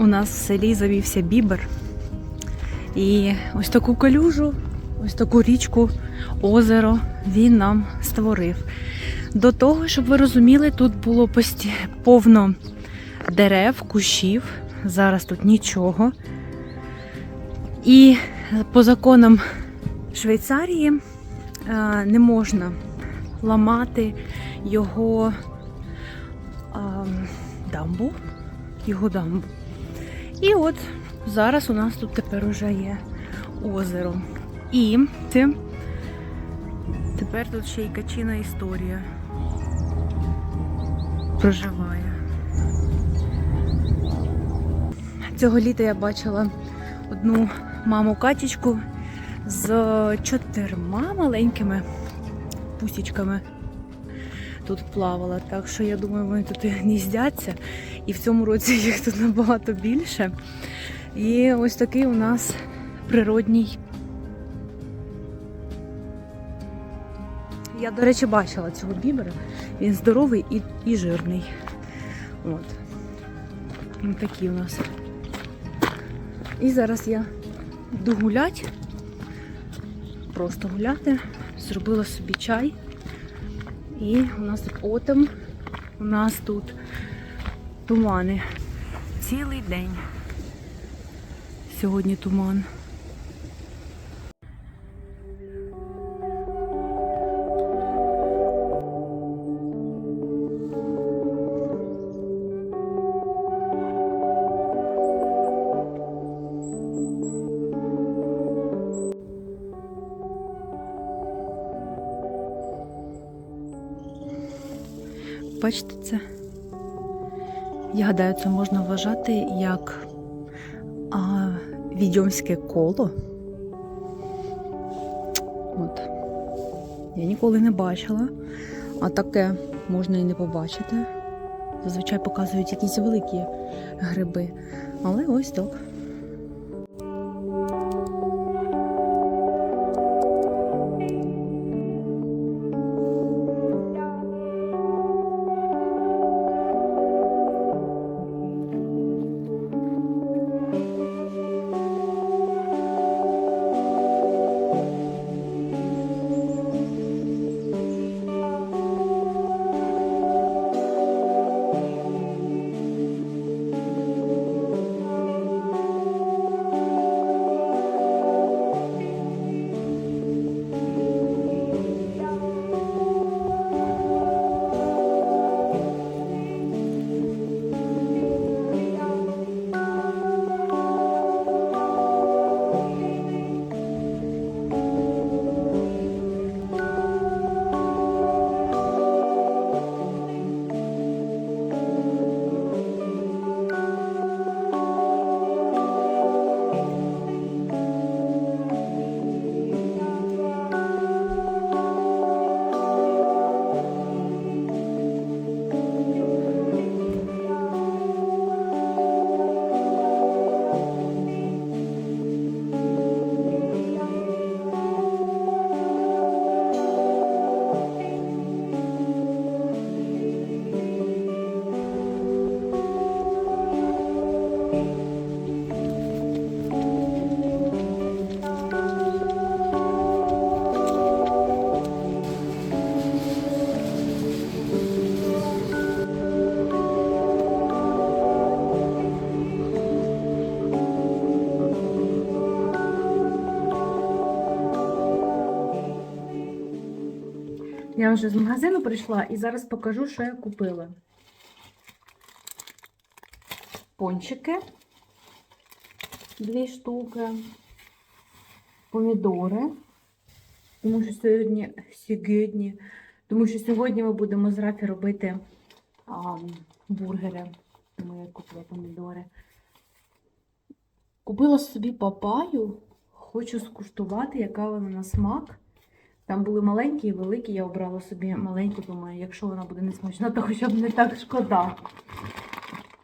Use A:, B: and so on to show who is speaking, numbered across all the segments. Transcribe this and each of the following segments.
A: у нас в селі завівся бібер. І ось таку калюжу, ось таку річку, озеро він нам створив. До того, щоб ви розуміли, тут було повно дерев, кущів. Зараз тут нічого. І по законам Швейцарії е, не можна ламати його дамбу. Його дамбу. І от зараз у нас тут тепер уже є озеро. І тепер тут ще й качина історія проживає. Цього літа я бачила одну маму качечку з чотирма маленькими пусічками тут плавала. Так що я думаю, вони тут гніздяться. І в цьому році їх тут набагато більше. І ось такий у нас природній. Я, до речі, бачила цього бібера. Він здоровий і, і жирний. От. Ось такі у нас. І зараз я йду гулять. Просто гуляти. Зробила собі чай. І у нас тут отем, у нас тут тумани. Цілий день. Сьогодні туман. Бачите це? Я гадаю, це можна вважати як а, відьомське коло. От. Я ніколи не бачила, а таке можна і не побачити. Зазвичай показують якісь великі гриби. Але ось так. Я вже з магазину прийшла і зараз покажу, що я купила. Пончики. Дві штуки. Помідори. Тому що сьогодні, сьогодні, тому що сьогодні ми будемо з Рафі робити а, бургери. Тому я купила помідори. Купила собі папаю. Хочу скуштувати, яка вона на смак. Там були маленькі і великі, я обрала собі маленькі, думаю, якщо вона буде не смачна, то хоча б не так шкода.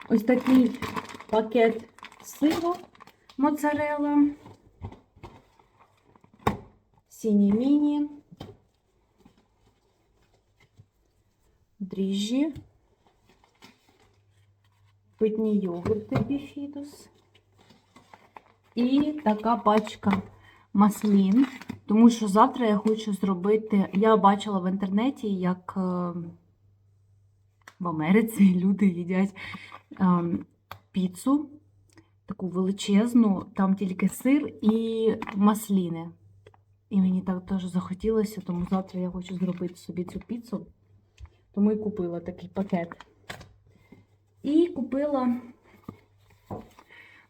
A: Ось такий пакет сиру моцарелла. Сіні міні. Дріжджі. питні йогурти біфідус. І така пачка маслін. Тому що завтра я хочу зробити. Я бачила в інтернеті, як е, в Америці люди їдять е, піцу, таку величезну, там тільки сир і масліни. І мені так теж захотілося, тому завтра я хочу зробити собі цю піцу. Тому і купила такий пакет. І купила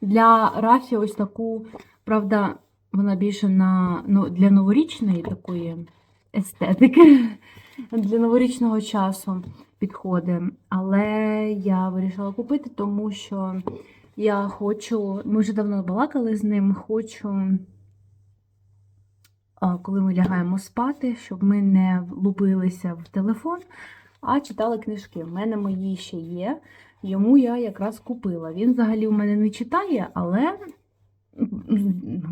A: для Рафі ось таку, правда, вона більше на, ну, для новорічної такої естетики, для новорічного часу підходить. Але я вирішила купити, тому що я хочу, ми вже давно балакали з ним, хочу, коли ми лягаємо спати, щоб ми не лупилися в телефон, а читали книжки. У мене мої ще є. Йому я якраз купила. Він взагалі у мене не читає, але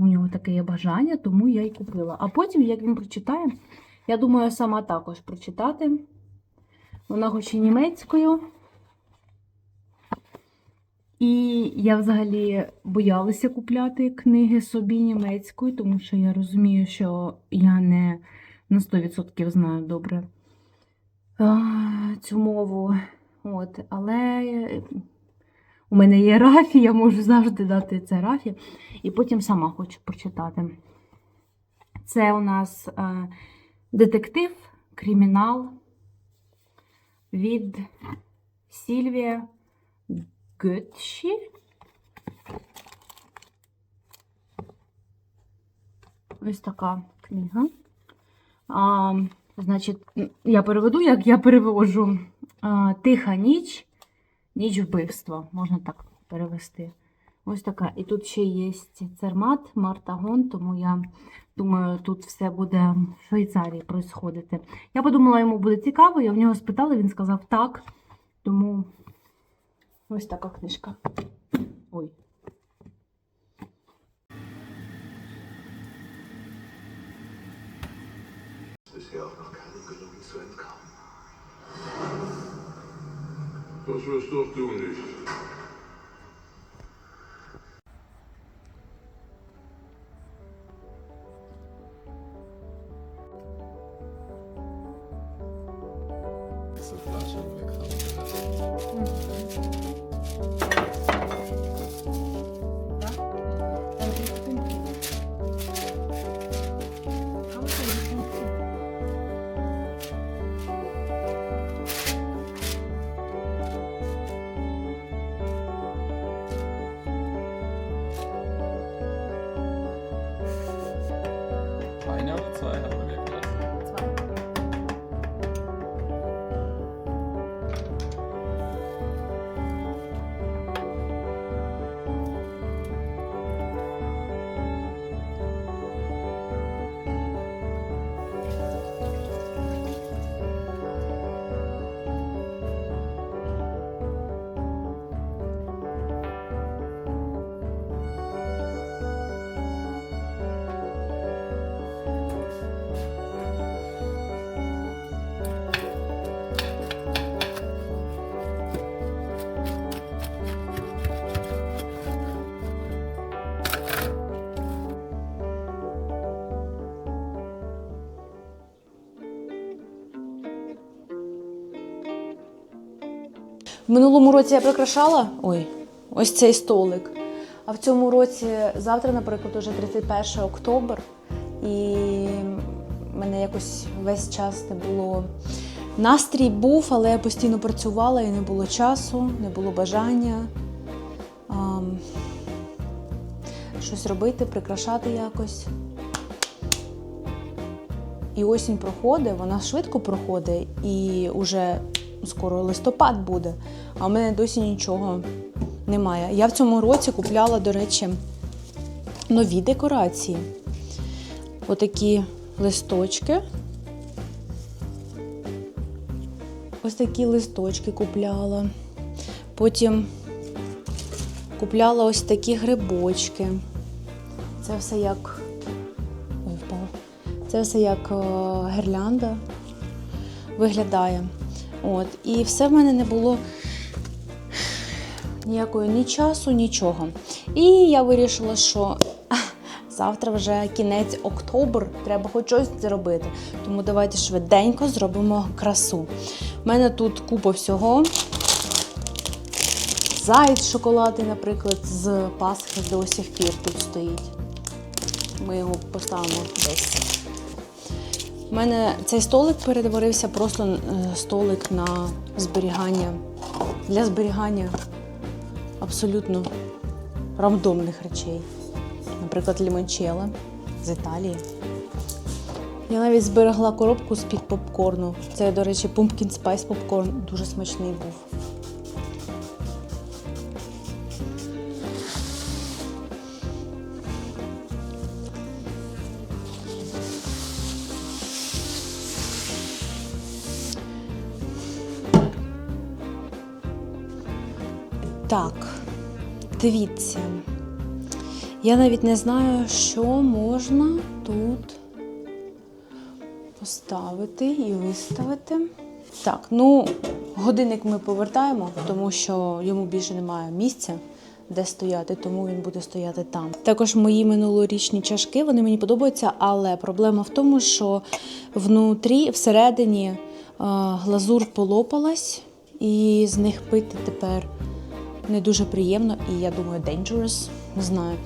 A: у нього таке є бажання, тому я й купила. А потім, як він прочитає, я думаю, сама також прочитати. Вона хоч і німецькою. І я взагалі боялася купляти книги собі німецькою, тому що я розумію, що я не на 100% знаю добре цю мову. От, але у мене є рафі, я можу завжди дати це рафі. І потім сама хочу прочитати. Це у нас е, детектив, кримінал від Сільвія Гетші. Ось така книга. А, значить, я переведу, як я перевожу. Тиха ніч, ніч вбивства, можна так перевести. Ось така. І тут ще є цермат, Мартагон, тому я думаю, тут все буде в Швейцарії происходити. Я подумала, йому буде цікаво, я в нього спитала, він сказав так. Тому ось така книжка.
B: Das wirst doch
C: Минулому році я прикрашала ой, ось цей столик. А в цьому році завтра, наприклад, уже 31 октобер, і мене якось весь час не було. Настрій був, але я постійно працювала і не було часу, не було бажання ам, щось робити, прикрашати якось. І осінь проходить, вона швидко проходить, і вже скоро листопад буде, а в мене досі нічого немає. Я в цьому році купляла, до речі, нові декорації. Отакі листочки. Ось такі листочки купляла. Потім купляла ось такі грибочки. Це все як. Ой, впав. Це все як е, гірлянда виглядає. От. І все в мене не було
A: ніякої ні часу, нічого. І я вирішила, що завтра вже кінець октобр, треба хоч щось зробити. Тому давайте швиденько зробимо красу. У мене тут купа всього. Заєць шоколадний, наприклад, з Пасхи до сих пір тут стоїть. Ми його поставимо десь. У мене цей столик перетворився просто е, столик на зберігання для зберігання абсолютно рандомних речей. Наприклад, лімончела з Італії. Я навіть зберегла коробку з-під попкорну. Це, до речі, Pumpkin Spice попкорн. Дуже смачний був. Так, дивіться. Я навіть не знаю, що можна тут поставити і виставити. Так, ну, годинник ми повертаємо, тому що йому більше немає місця, де стояти, тому він буде стояти там. Також мої минулорічні чашки, вони мені подобаються, але проблема в тому, що внутрі, всередині е, глазур полопалась, і з них пити тепер не дуже приємно і я думаю, dangerous, не знаю.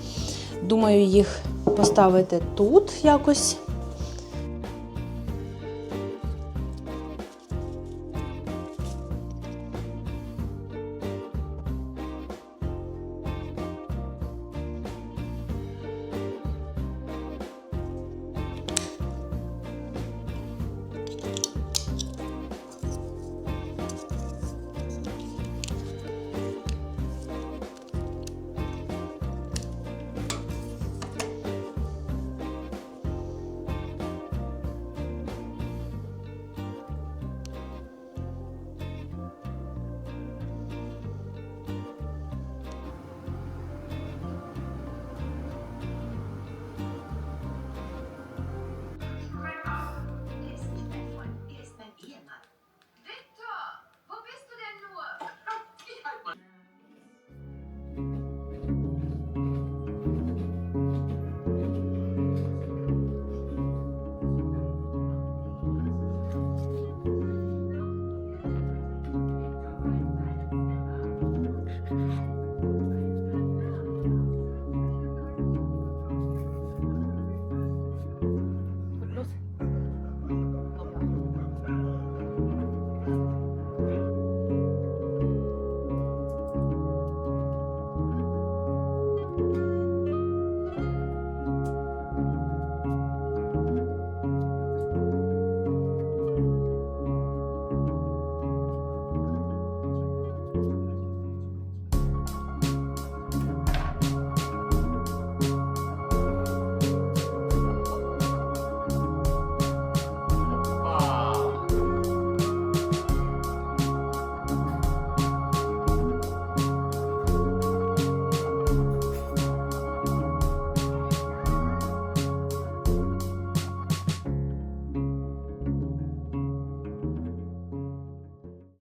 A: Думаю, їх поставити тут якось